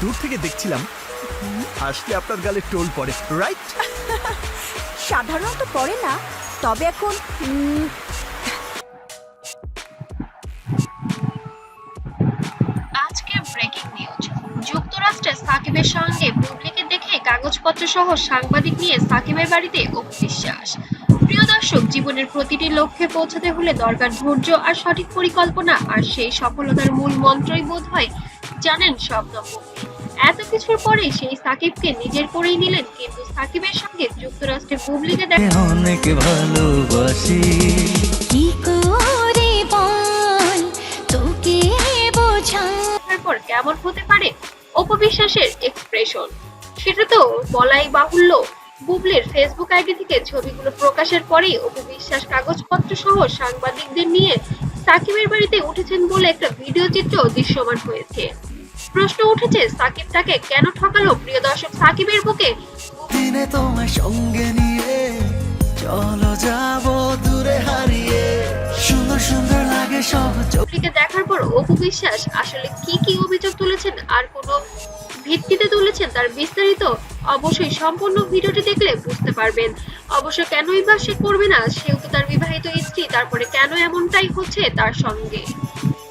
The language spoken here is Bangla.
দূর থেকে দেখছিলাম আসলে আপনার গালে টোল পড়ে রাইট সাধারণত পড়ে না তবে এখন উম, আজকের ব্রেকিং নিউজ যুক্তরাষ্ট্রে সাকিবের সঙ্গে বুবলিকে দেখে কাগজপত্র সহ সাংবাদিক নিয়ে সাকিবের বাড়িতে অপু প্রিয় দর্শক জীবনের প্রতিটি লক্ষ্যে পৌঁছাতে হলে দরকার ধৈর্য আর সঠিক পরিকল্পনা আর সেই সফলতার মূল মন্ত্রই বোধ হয় জানেন সব দম্পতি এত কিছুর পরে সেই সাকিবকে নিজের করেই নিলেন কিন্তু সাকিবের সঙ্গে যুক্তরাষ্ট্রের বুবলিকে দেখা অনেক ভালোবাসি। কি করে বল? তোকে বোঝা পর কেমন হতে পারে অপবিশ্বাসের এক্সপ্রেশন সেটা তো বলাই বাহুল্য। বুবলির ফেসবুক আইডি থেকে ছবিগুলো প্রকাশের পরেই অপবিশ্বাস কাগজপত্র সহ সাংবাদিকদের নিয়ে সাকিবের বাড়িতে উঠেছেন বলে একটা ভিডিও চিত্র দৃশ্যমান হয়েছে। প্রশ্ন উঠেছে সাকিব তাকে কেন ঠকালো? প্রিয় দর্শক সাকিবের বুকে দিনে তোমার সঙ্গে নিয়ে চলো যাব দূরে হারিয়ে। সুন্দর সুন্দর লাগে সব দেখার পর অপু বিশ্বাস আসলে কি কি অভিযোগ তুলেছেন আর কোনো ভিত্তিতে তুলেছেন তার বিস্তারিত অবশ্যই সম্পূর্ণ ভিডিওটি দেখলে বুঝতে পারবেন। অবশ্য কেনই বা সে করবে না সেহেতু তার বিবাহিত স্ত্রী তারপরে কেন এমনটাই হচ্ছে তার সঙ্গে?